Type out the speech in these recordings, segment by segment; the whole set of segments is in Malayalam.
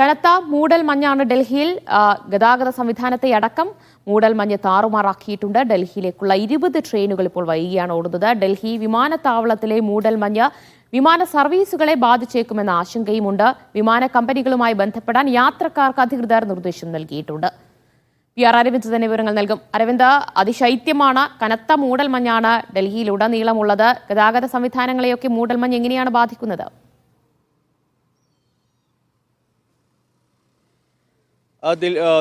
കനത്ത മൂടൽ മഞ്ഞാണ് ഡൽഹിയിൽ ഗതാഗത സംവിധാനത്തെ അടക്കം മൂടൽ മഞ്ഞ് താറുമാറാക്കിയിട്ടുണ്ട്. ഡൽഹിയിലേക്കുള്ള ഇരുപത് ട്രെയിനുകൾ ഇപ്പോൾ വൈകിയാണ് ഓടുന്നത്. ഡൽഹി വിമാനത്താവളത്തിലെ മൂടൽ മഞ്ഞ് വിമാന സർവീസുകളെ ബാധിച്ചേക്കുമെന്ന ആശങ്കയുമുണ്ട്. വിമാന കമ്പനികളുമായി ബന്ധപ്പെടാൻ യാത്രക്കാർക്ക് അധികൃതർ നിർദ്ദേശം നൽകിയിട്ടുണ്ട്. പി ആർ അരവിന്ദ് തന്നെ വിവരങ്ങൾ നൽകും. അരവിന്ദ് അതിശൈത്യമാണ് കനത്ത മൂടൽ മഞ്ഞാണ് ഡൽഹിയിലുടനീളമുള്ളത്. ഗതാഗത സംവിധാനങ്ങളെയൊക്കെ മൂടൽ മഞ്ഞ് എങ്ങനെയാണ് ബാധിക്കുന്നത് ആ, ദിൽ- ആ,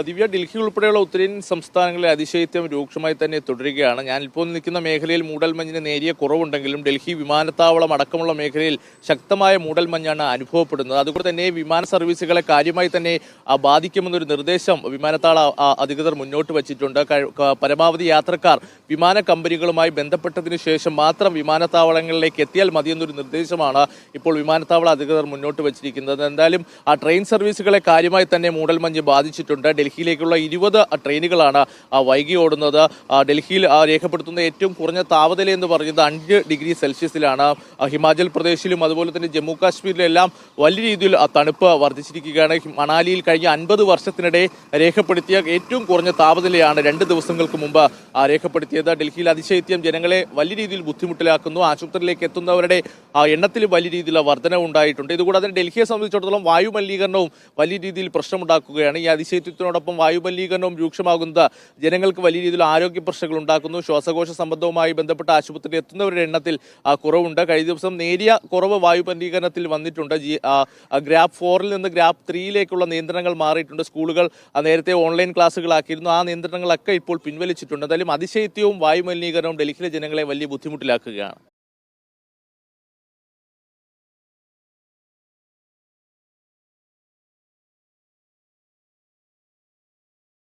ദിവ്യ ഡൽഹി ഉൾപ്പെടെയുള്ള ഉത്തരേന്ത്യൻ സംസ്ഥാനങ്ങളിലെ അതിശൈത്യം രൂക്ഷമായി തന്നെ തുടരുകയാണ്. ഞാൻ ഇപ്പോൾ നിൽക്കുന്ന മേഖലയിൽ മൂടൽമഞ്ഞിന് നേരിയ കുറവുണ്ടെങ്കിലും ഡൽഹി വിമാനത്താവളം അടക്കമുള്ള മേഖലയിൽ ശക്തമായ മൂടൽമഞ്ഞാണ് അനുഭവപ്പെടുന്നത്. അതുകൊണ്ട് തന്നെ വിമാന സർവീസുകളെ കാര്യമായി തന്നെ ബാധിക്കുമെന്നൊരു നിർദ്ദേശം വിമാനത്താവള അധികൃതർ മുന്നോട്ട് വച്ചിട്ടുണ്ട്. പരമാവധി യാത്രക്കാർ വിമാന കമ്പനികളുമായി ബന്ധപ്പെട്ടതിന് ശേഷം മാത്രം വിമാനത്താവളങ്ങളിലേക്ക് എത്തിയാൽ മതിയെന്നൊരു നിർദ്ദേശമാണ് ഇപ്പോൾ വിമാനത്താവള അധികൃതർ മുന്നോട്ട് വച്ചിരിക്കുന്നത്. എന്തായാലും ആ ട്രെയിൻ സർവീസുകളെ കാര്യമായി തന്നെ മൂടൽമഞ്ഞ് ബാധിച്ചിട്ടുണ്ട്. ഡൽഹിയിലേക്കുള്ള ഇരുപത് ട്രെയിനുകളാണ് വൈകി ഓടുന്നത്. ഡൽഹിയിൽ രേഖപ്പെടുത്തുന്ന ഏറ്റവും കുറഞ്ഞ താപനില എന്ന് പറയുന്നത് അഞ്ച് ഡിഗ്രി സെൽഷ്യസിലാണ്. ഹിമാചൽ പ്രദേശിലും അതുപോലെ തന്നെ ജമ്മു കാശ്മീരിലെല്ലാം വലിയ രീതിയിൽ തണുപ്പ് വർദ്ധിച്ചിരിക്കുകയാണ്. മണാലിയിൽ കഴിഞ്ഞ അൻപത് വർഷത്തിനിടെ രേഖപ്പെടുത്തിയ ഏറ്റവും കുറഞ്ഞ താപനിലയാണ് രണ്ട് ദിവസങ്ങൾക്ക് മുമ്പ് രേഖപ്പെടുത്തിയത്. ഡൽഹിയിൽ അതിശൈത്യം ജനങ്ങളെ വലിയ രീതിയിൽ ബുദ്ധിമുട്ടിലാക്കുന്നു. ആശുപത്രിയിലേക്ക് എത്തുന്നവരുടെ എണ്ണത്തിൽ വലിയ രീതിയിലുള്ള വർധനവ് ഉണ്ടായിട്ടുണ്ട് ഇതുകൂടാതെ ഡൽഹിയെ സംബന്ധിച്ചിടത്തോളം വായു മലിനീകരണവും വലിയ രീതിയിൽ പ്രശ്നമുണ്ടാക്കുകയാണ്. ഈ അതിശൈത്യത്തിനോടൊപ്പം വായു മലിനീകരണവും രൂക്ഷമാകുന്നത് ജനങ്ങൾക്ക് വലിയ രീതിയിൽ ആരോഗ്യ പ്രശ്നങ്ങൾ ഉണ്ടാക്കുന്നു. ശ്വാസകോശ സംബന്ധവുമായി ബന്ധപ്പെട്ട ആശുപത്രിയിൽ എത്തുന്നവരുടെ എണ്ണത്തിൽ കുറവുണ്ട്. കഴിഞ്ഞ ദിവസം നേരിയ കുറവ് വായു മലിനീകരണത്തിൽ വന്നിട്ടുണ്ട്. ജി ഗ്രാപ്പ് ഫോറിൽ നിന്ന് ഗ്രാപ്പ് ത്രീയിലേക്കുള്ള നിയന്ത്രണങ്ങൾ മാറിയിട്ടുണ്ട്. സ്കൂളുകൾ നേരത്തെ ഓൺലൈൻ ക്ലാസ്സുകളാക്കിയിരുന്നു. ആ നിയന്ത്രണങ്ങളൊക്കെ ഇപ്പോൾ പിൻവലിച്ചിട്ടുണ്ട്. എന്തായാലും അതിശൈത്യവും വായു മലിനീകരണവും ഡൽഹിയിലെ ജനങ്ങളെ വലിയ ബുദ്ധിമുട്ടിലാക്കുകയാണ്.